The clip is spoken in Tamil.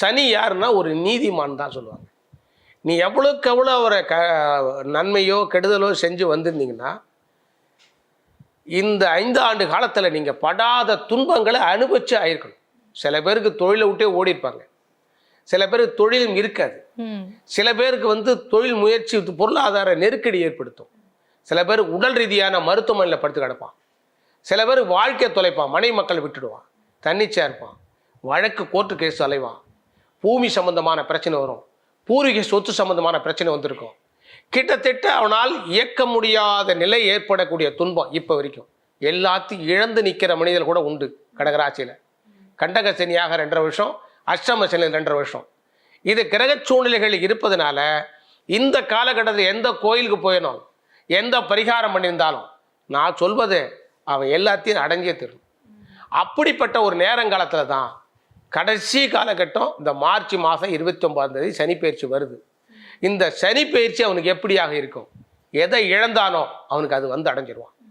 சனி யாருன்னா ஒரு நீதிமான் தான் சொல்லுவாங்க. நீ எவ்வளோக்கு எவ்வளோ அவரை க நன்மையோ கெடுதலோ செஞ்சு வந்திருந்தீங்கன்னா இந்த ஐந்து ஆண்டு காலத்தில் நீங்கள் படாத துன்பங்களை அனுபவிச்சு ஆயிருக்கணும். சில பேருக்கு தொழிலை விட்டே ஓடி இருப்பாங்க சில பேருக்கு தொழிலும் இருக்காது. சில பேருக்கு வந்து தொழில் முயற்சி பொருளாதார நெருக்கடி ஏற்படுத்தும். சில பேர் உடல் ரீதியான மருத்துவமனையில் படுத்து கிடப்பான். சில பேர் வாழ்க்கையை தொலைப்பான் மனைவி மக்களை விட்டுடுவான் தன்னிச்சையாக இருப்பான் வழக்கு கோர்ட்டு கேஸ் அலைவான். பூமி சம்பந்தமான பிரச்சனை வரும். பூர்வீக சொத்து சம்பந்தமான பிரச்சனை வந்திருக்கும். கிட்டத்தட்ட அவனால் இயக்க முடியாத நிலை ஏற்படக்கூடிய துன்பம் இப்போ வரைக்கும். எல்லாத்தையும் இழந்து நிற்கிற மனிதர் கூட உண்டு கடகராசியில். கண்டக சனியாக ரெண்டரை வருஷம் அஷ்டம சனி ரெண்டரை வருஷம். இது கிரக சூழ்நிலைகள் இருப்பதனால இந்த காலகட்டத்தில் எந்த கோயிலுக்கு போயினோம் எந்த பரிகாரம் பண்ணியிருந்தாலும் நான் சொல்வது அவன் எல்லாத்தையும் அடைஞ்சே தரும் அப்படிப்பட்ட ஒரு நேரங்காலத்தில் தான் கடைசி காலகட்டம் இந்த மார்ச் மாதம் இருபத்தி ஒன்பதாம் தேதி சனிப்பயிற்சி வருது. இந்த சனிப்பெயர்ச்சி அவனுக்கு எப்படியாக இருக்கும்? எதை இழந்தானோ அவனுக்கு அது வந்து அடைஞ்சிருவான்.